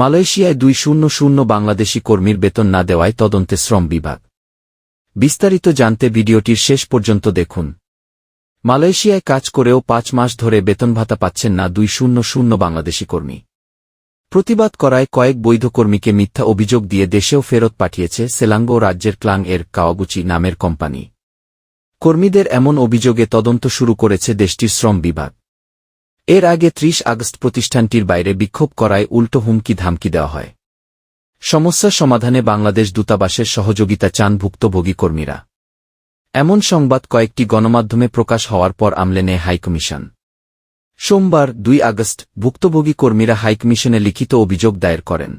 মালয়েশিয়ায় দুই শূন্য শূন্য বাংলাদেশি কর্মীর বেতন না দেওয়ায় তদন্তে শ্রম বিভাগ। বিস্তারিত জানতে ভিডিওটির শেষ পর্যন্ত দেখুন। মালয়েশিয়ায় কাজ করেও পাঁচ মাস ধরে বেতন ভাতা পাচ্ছেন না দুই শূন্য শূন্য বাংলাদেশি কর্মী। প্রতিবাদ করায় কয়েক বৈধ কর্মীকে মিথ্যা অভিযোগ দিয়ে দেশেও ফেরত পাঠিয়েছে সেলাঙ্গো রাজ্যের ক্লাং এর কাওয়াগুচি নামের কোম্পানি। কর্মীদের এমন অভিযোগে তদন্ত শুরু করেছে দেশটির শ্রম বিভাগ। এর আগে ত্রিশ আগস্ট প্রতিষ্ঠানটির বাইরে বিক্ষোভ করায় উল্টো হুমকি ধামকি দেওয়া হয়। সমস্যা সমাধানে বাংলাদেশ দূতাবাসের সহযোগিতা চান ভুক্তভোগী কর্মীরা। এমন সংবাদ কয়েকটি গণমাধ্যমে প্রকাশ হওয়ার পর আমলে নেয় হাইকমিশন। সোমবার, দুই আগস্ট, ভুক্তভোগী কর্মীরা হাইকমিশনে লিখিত অভিযোগ দায়ের করেন।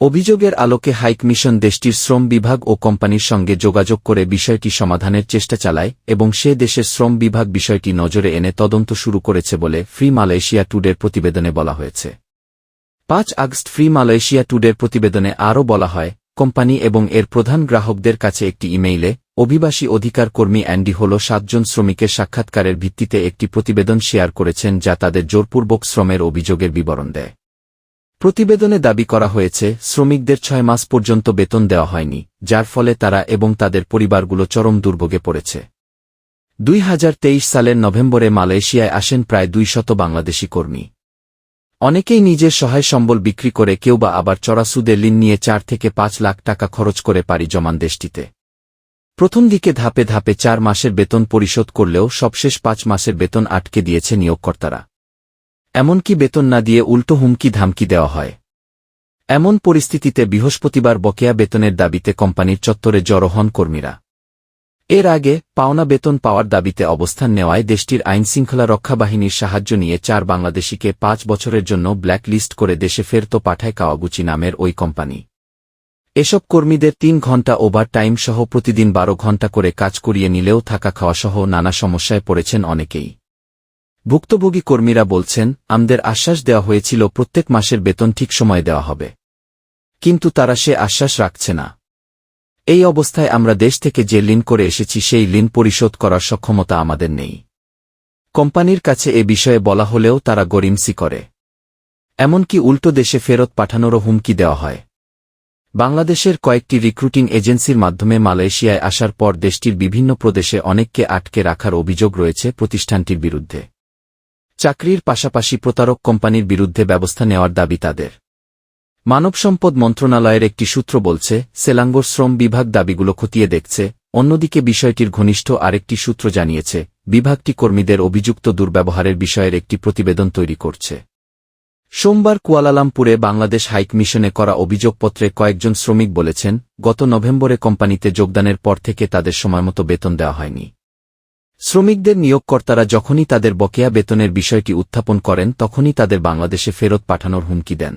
অভিযোগের আলোকে হাইকমিশন দেশটির শ্রম বিভাগ ও কোম্পানির সঙ্গে যোগাযোগ করে বিষয়টি সমাধানের চেষ্টা চালায় এবং সে দেশের শ্রম বিভাগ বিষয়টি নজরে এনে তদন্ত শুরু করেছে বলে ফ্রি মালয়েশিয়া টুডের প্রতিবেদনে বলা হয়েছে। পাঁচ আগস্ট ফ্রি মালয়েশিয়া টুডের প্রতিবেদনে আরও বলা হয়, কোম্পানি এবং এর প্রধান গ্রাহকদের কাছে একটি ইমেইলে, অভিবাসী অধিকার কর্মী অ্যান্ডি হল সাতজন শ্রমিকের সাক্ষাৎকারের ভিত্তিতে একটি প্রতিবেদন শেয়ার করেছেন যা তাদের জোরপূর্বক শ্রমের অভিযোগের বিবরণ দেয়। প্রতিবেদনে দাবি করা হয়েছে, শ্রমিকদের ছয় মাস পর্যন্ত বেতন দেওয়া হয়নি, যার ফলে তারা এবং তাদের পরিবারগুলো চরম দুর্ভোগে পড়েছে। দুই হাজার তেইশ সালের নভেম্বরে মালয়েশিয়ায় আসেন প্রায় দুই শত বাংলাদেশি কর্মী। অনেকেই নিজের সহায় সম্বল বিক্রি করে কেউ বা আবার চড়া সুদে ঋণ নিয়ে চার থেকে পাঁচ লাখ টাকা খরচ করে পারি জমান দেশটিতে। প্রথম দিকে ধাপে ধাপে চার মাসের বেতন পরিশোধ করলেও সবশেষ পাঁচ মাসের বেতন আটকে দিয়েছে নিয়োগকর্তারা। এমনকি বেতন না দিয়ে উল্টো হুমকি ধামকি দেওয়া হয়। এমন পরিস্থিতিতে বৃহস্পতিবার বকেয়া বেতনের দাবিতে কোম্পানির চত্বরে জড়ো হন কর্মীরা। এর আগে পাওনা বেতন পাওয়ার দাবিতে অবস্থান নেওয়ায় দেশটির আইনশৃঙ্খলা রক্ষা বাহিনীর সাহায্য নিয়ে চার বাংলাদেশিকে পাঁচ বছরের জন্য ব্ল্যাক লিস্ট করে দেশে ফেরত পাঠায় কাওয়াগুচি নামের ওই কোম্পানি। এসব কর্মীদের তিন ঘণ্টা ওভার টাইম সহ প্রতিদিন বারো ঘণ্টা করে কাজ করিয়ে নিলেও থাকা খাওয়াসহ নানা সমস্যায় পড়েছেন অনেকেই। ভুক্তভোগী কর্মীরা বলছেন, আমাদের আশ্বাস দেওয়া হয়েছিল প্রত্যেক মাসের বেতন ঠিক সময় দেওয়া হবে। কিন্তু তারা সে আশ্বাস রাখছে না। এই অবস্থায় আমরা দেশ থেকে যে ঋণ করে এসেছি সেই ঋণ পরিশোধ করার সক্ষমতা আমাদের নেই। কোম্পানির কাছে এ বিষয়ে বলা হলেও তারা গরিমসি করে। এমনকি উল্টো দেশে ফেরত পাঠানোরও হুমকি দেওয়া হয়। বাংলাদেশের কয়েকটি রিক্রুটিং এজেন্সির মাধ্যমে মালয়েশিয়ায় আসার পর দেশটির বিভিন্ন প্রদেশে অনেককে আটকে রাখার অভিযোগ রয়েছে প্রতিষ্ঠানটির বিরুদ্ধে। চাকরির পাশাপাশি প্রতারক কোম্পানির বিরুদ্ধে ব্যবস্থা নেওয়ার দাবি তাদের। মানব সম্পদ মন্ত্রণালয়ের একটি সূত্র বলছে, সেলাঙ্গোর শ্রম বিভাগ দাবিগুলো খতিয়ে দেখছে, অন্যদিকে বিষয়টির ঘনিষ্ঠ আরেকটি সূত্র জানিয়েছে, বিভাগটি কর্মীদের অভিযুক্ত দুর্ব্যবহারের বিষয়ের একটি প্রতিবেদন তৈরি করছে। সোমবার কুয়ালালামপুরে বাংলাদেশ হাইক মিশনে করা অভিযোগপত্রে কয়েকজন শ্রমিক বলেছেন, গত নভেম্বরে কোম্পানিতে যোগদানের পর থেকে তাদের সময়মতো বেতন দেওয়া হয়নি। শ্রমিকদের নিয়োগকর্তারা যখনই তাদের বকেয়া বেতনের বিষয়টি উত্থাপন করেন, তখনই তাদের বাংলাদেশে ফেরত পাঠানোর হুমকি দেন।